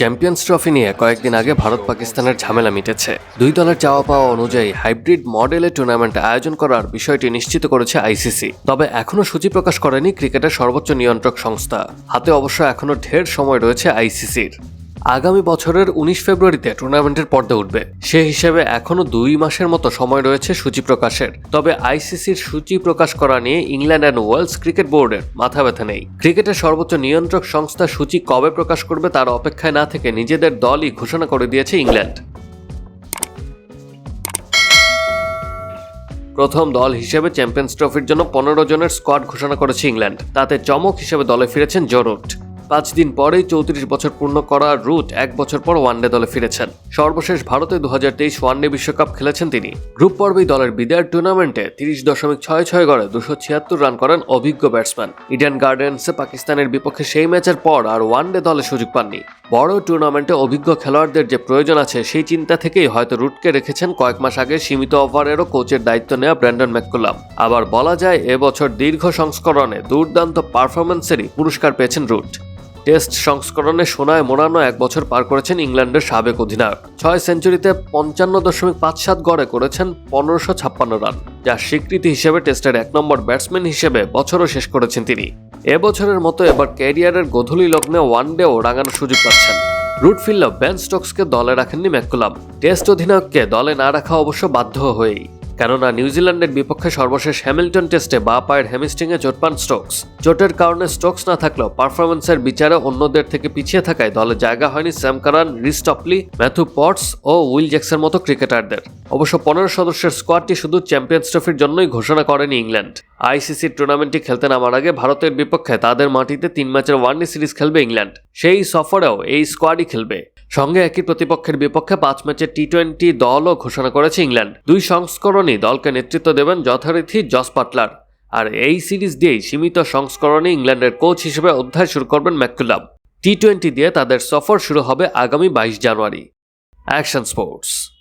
Champions trophy নিয়ে কয়েকদিন আগে ভারত পাকিস্তানের ঝামেলা মিটেছে। দুই দলের চাওয়া পাওয়া অনুযায়ী হাইব্রিড মডেলের টুর্নামেন্ট আয়োজন করার বিষয়টি নিশ্চিত করেছে আইসিসি। তবে এখনও সূচি প্রকাশ করেনি ক্রিকেটের সর্বোচ্চ নিয়ন্ত্রক সংস্থা। হাতে অবশ্য এখনও ঢের সময় রয়েছে আইসিসির। আগামী বছরের উনিশ ফেব্রুয়ারিতে টুর্নামেন্টের পর্দা উঠবে। সে হিসেবে এখনও দুই মাসের মতো সময় রয়েছে সূচি প্রকাশের। তবে আইসিসির সূচি প্রকাশ করা নিয়ে ইংল্যান্ড অ্যান্ড ওয়েলস ক্রিকেট বোর্ডের মাথা ব্যথা নেই। ক্রিকেটের সর্বোচ্চ নিয়ন্ত্রক সংস্থা সূচি কবে প্রকাশ করবে তার অপেক্ষায় না থেকে নিজেদের দলই ঘোষণা করে দিয়েছে ইংল্যান্ড। প্রথম দল হিসেবে চ্যাম্পিয়ন্স ট্রফির জন্য পনেরো জনের স্কোয়াড ঘোষণা করেছে ইংল্যান্ড। তাতে চমক হিসেবে দলে ফিরেছেন জোরুট। পাঁচ দিন পরেই চৌত্রিশ বছর পূর্ণ করা রুট এক বছর পর ওয়ানডে দলে ফিরেছেন। সর্বশেষ ভারতে দু হাজার তেইশ ওয়ানডে বিশ্বকাপ খেলেছেন তিনি। গ্রুপ পর্বেই দলের বিদায়ের টুর্নামেন্টে তিরিশ দশমিক ছয় ছয় গড়ে দুশো ছিয়াত্তর রান করেন অভিজ্ঞ ব্যাটসম্যান ইডেন গার্ডেন্সে পাকিস্তানের বিপক্ষে সেই ম্যাচের পর আর ওয়ানডে দলে সুযোগ পাননি। বড় টুর্নামেন্টে অভিজ্ঞ খেলোয়াড়দের যে প্রয়োজন আছে, সেই চিন্তা থেকেই হয়তো রুটকে রেখেছেন কয়েক মাস আগে সীমিত ওভারেরও কোচের দায়িত্ব নেওয়া ব্র্যান্ডন ম্যাককুলাম। আবার বলা যায় এবছর দীর্ঘ সংস্করণে দুর্দান্ত পারফরমেন্সেরই পুরস্কার পেয়েছেন রুট। টেস্ট সংস্করণে সোনায় মোড়ানো এক বছর পার করেছেন ইংল্যান্ডের সাবেক অধিনায়ক। ছয় সেঞ্চুরিতে পঞ্চান্ন দশমিক পাঁচ সাত গড়ে করেছেন পনেরোশো ছাপ্পান্ন রান যার স্বীকৃতি হিসেবে টেস্টের এক নম্বর ব্যাটসম্যান হিসেবে বছরও শেষ করেছেন তিনি। এবছরের মতো এবার ক্যারিয়ারের গধূলি লগ্নে ওয়ান ওয়ানডেও রাঙানোর সুযোগ পাচ্ছেন। রুট ফিল্ডও বেন স্টোকসকে দলে রাখেননি ম্যাকুলাম টেস্ট অধিনায়ককে দলে না রাখা অবশ্য বাধ্য হয়েই। কেননা নিউজিল্যান্ডের বিপক্ষে সর্বশেষ হ্যামিল্টন টেস্টে বা পায়ের হ্যামিস্টিংয়ে চোট পান স্টোকস। চোটের কারণে স্টোকস না থাকলেও পারফরমেন্সের বিচারে অন্যদের থেকে পিছিয়ে থাকায় দলে জায়গা হয়নি Sam Curran Reece Topley Matthew Potts O Will জ্যাক্সের মতো ক্রিকেটারদের। অবশ্য পনেরো সদস্যের স্কোয়াডটি শুধু চ্যাম্পিয়ন্স ট্রফির জন্যই ঘোষণা করেনি ইংল্যান্ড। আইসিসির টুর্নামেন্টটি খেলতে নামার আগে ভারতের বিপক্ষে তাদের মাটিতে তিন ম্যাচের ওয়ানডে সিরিজ খেলবে ইংল্যান্ড। সেই সফরেও এই স্কোয়াডই খেলবে। সঙ্গে একই প্রতিপক্ষের বিপক্ষে পাঁচ ম্যাচের টি টোয়েন্টি দলও ঘোষণা করেছে ইংল্যান্ড। দুই সংস্করণই দলকে নেতৃত্ব দেবেন যথারীতি জস পাটলার। আর এই সিরিজ দিয়েই সীমিত সংস্করণে ইংল্যান্ডের কোচ হিসেবে অধ্যায় শুরু করবেন ম্যাকুলাম। টি টোয়েন্টি দিয়ে তাদের সফর শুরু হবে আগামী বাইশ জানুয়ারি। Action sports.